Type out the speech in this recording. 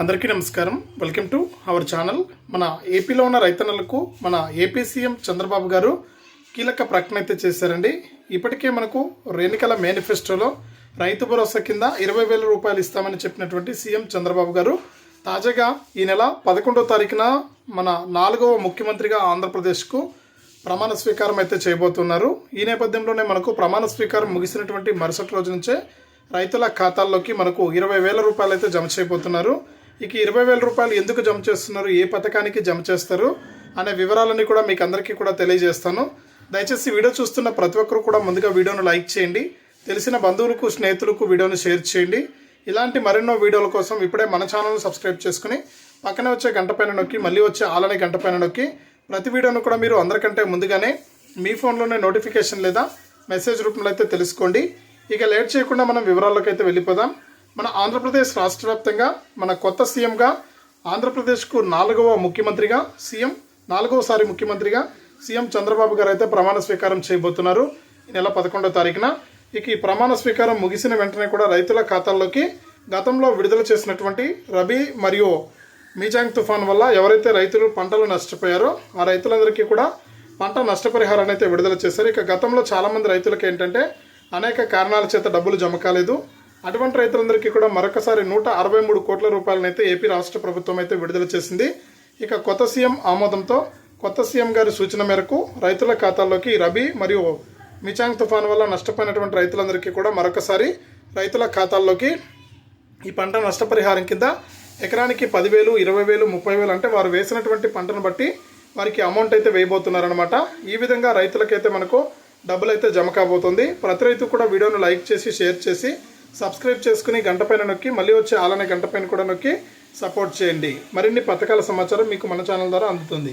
అందరికీ నమస్కారం. Welcome to our channel. మన ఏపీలో ఉన్న రైతన్నలకు మన ఏపీ సీఎం చంద్రబాబు గారు కీలక ప్రకటన అయితే చేశారండి. ఇప్పటికే మనకు రేణుకల మేనిఫెస్టోలో రైతు భరోసా కింద ఇరవై వేల రూపాయలు ఇస్తామని చెప్పినటువంటి సీఎం చంద్రబాబు గారు తాజాగా ఈ నెల పదకొండో తారీఖున మన నాలుగవ ముఖ్యమంత్రిగా ఆంధ్రప్రదేశ్కు ప్రమాణ స్వీకారం అయితే చేయబోతున్నారు. ఈ నేపథ్యంలోనే మనకు ప్రమాణ స్వీకారం ముగిసినటువంటి మరుసటి రోజు నుంచే రైతుల ఖాతాల్లోకి మనకు ఇరవై వేల రూపాయలు అయితే జమ చేయబోతున్నారు. ఇక ఇరవై వేల రూపాయలు ఎందుకు జమ చేస్తున్నారు? ఏ పథకానికి జమ చేస్తారు? అనే వివరాలన్నీ కూడా మీకు అందరికీ కూడా తెలియజేస్తాను. దయచేసి వీడియో చూస్తున్న ప్రతి ఒక్కరు కూడా ముందుగా వీడియోను లైక్ చేయండి. తెలిసిన బంధువులకు స్నేహితులకు వీడియోను షేర్ చేయండి. ఇలాంటి మరెన్నో వీడియోల కోసం ఇప్పుడే మన ఛానల్ సబ్స్క్రైబ్ చేసుకుని పక్కనే వచ్చే గంట పైన నొక్కి మళ్ళీ వచ్చే ఆలనే గంట పైన నొక్కి ప్రతి వీడియోను కూడా మీరు అందరికంటే ముందుగానే మీ ఫోన్లోనే నోటిఫికేషన్ లేదా మెసేజ్ రూపంలో అయితే తెలుసుకోండి. ఇక లేట్ చేయకుండా మనం వివరాల్లోకి అయితే వెళ్ళిపోదాం. మన ఆంధ్రప్రదేశ్ రాష్ట్ర వ్యాప్తంగా మన కొత్త సీఎంగా ఆంధ్రప్రదేశ్కు నాలుగవ ముఖ్యమంత్రిగా సీఎం నాలుగవసారి ముఖ్యమంత్రిగా సీఎం చంద్రబాబు గారు అయితే ప్రమాణ స్వీకారం చేయబోతున్నారు. ఈ నెల పదకొండో తారీఖున. ఇక ఈ ప్రమాణ స్వీకారం ముగిసిన వెంటనే కూడా రైతుల ఖాతాల్లోకి గతంలో విడుదల చేసినటువంటి రబీ మరియు మీజాంగ్ తుఫాన్ వల్ల ఎవరైతే రైతులు పంటలు నష్టపోయారో ఆ రైతులందరికీ కూడా పంట నష్టపరిహారాన్ని అయితే విడుదల చేశారు. ఇక గతంలో చాలామంది రైతులకు ఏంటంటే అనేక కారణాల చేత డబ్బులు జమ కాలేదు. అటువంటి రైతులందరికీ కూడా మరొకసారి నూట అరవై మూడు కోట్ల రూపాయలనైతే ఏపీ రాష్ట్ర ప్రభుత్వం అయితే విడుదల చేసింది. ఇక కొత్త సీఎం ఆమోదంతో కొత్త సీఎం గారి సూచన మేరకు రైతుల ఖాతాల్లోకి రబీ మరియు మిచాంగ్ తుఫాన్ వల్ల నష్టపోయినటువంటి రైతులందరికీ కూడా మరొకసారి రైతుల ఖాతాల్లోకి ఈ పంట నష్టపరిహారం కింద ఎకరానికి పదివేలు ఇరవై వేలు ముప్పై వేలు అంటే వారు వేసినటువంటి పంటను బట్టి వారికి అమౌంట్ అయితే వేయబోతున్నారనమాట ఈ విధంగా రైతులకైతే మనకు డబ్బులు అయితే జమ కాబోతుంది. ప్రతి రైతు కూడా వీడియోను లైక్ చేసి షేర్ చేసి సబ్స్క్రైబ్ చేసుకుని గంట పైన నొక్కి మళ్ళీ వచ్చే ఆలనే గంట పైన కూడా నొక్కి సపోర్ట్ చేయండి. మరిన్ని పథకాల సమాచారం మీకు మన ఛానల్ ద్వారా అందుతుంది.